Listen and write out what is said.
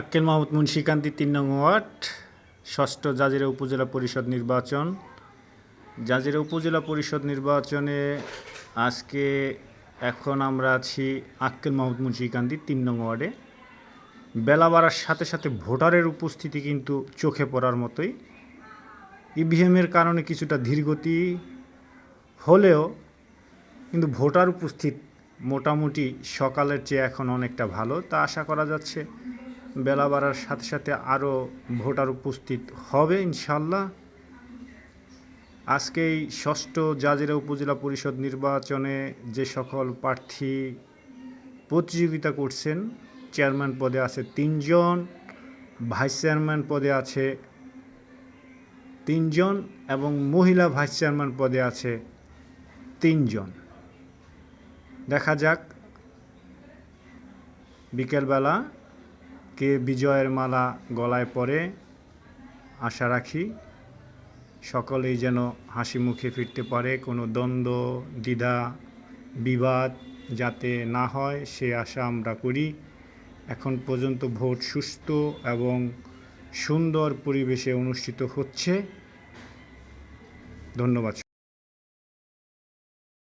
আক্কেল মাহমুদ মুন্সিকান্তি তিন নং ওয়ার্ড, ষষ্ঠ জাজিরা উপজেলা পরিষদ নির্বাচন। জাজিরা উপজেলা পরিষদ নির্বাচনে আজকে এখন আমরা আছি আক্কেল মাহমুদ মুন্সিকান্তি তিন নং ওয়ার্ডে। বেলা বাড়ার সাথে সাথে ভোটারের উপস্থিতি কিন্তু চোখে পড়ার মতোই। ইভিএমের কারণে কিছুটা ধীরগতি হলেও কিন্তু ভোটার উপস্থিত মোটামুটি সকালের চেয়ে এখন অনেকটা ভালো, তা আশা করা যাচ্ছে। বেলা বাড়ার সাথে সাথে আরও ভোটার উপস্থিত হবে ইনশাল্লাহ আজকে এই ষষ্ঠ জাজিরা উপজেলা পরিষদ নির্বাচনে যে সকল প্রার্থী প্রতিযোগিতা করছেন, চেয়ারম্যান পদে আছে তিনজন, ভাইস চেয়ারম্যান পদে আছে তিনজন এবং মহিলা ভাইস চেয়ারম্যান পদে আছে তিনজন। দেখা যাক, বিকেলবেলা কে বিজয়ের মালা গলায় পরে, আশা রাখি সকলেই যেন হাসি মুখে ফিরতে পারে। কোনো দ্বন্দ্ব, দ্বিধা, বিবাদ যাতে না হয়, সে আশা আমরা করি। এখন পর্যন্ত ভোট সুস্থ এবং সুন্দর পরিবেশে অনুষ্ঠিত হচ্ছে। ধন্যবাদ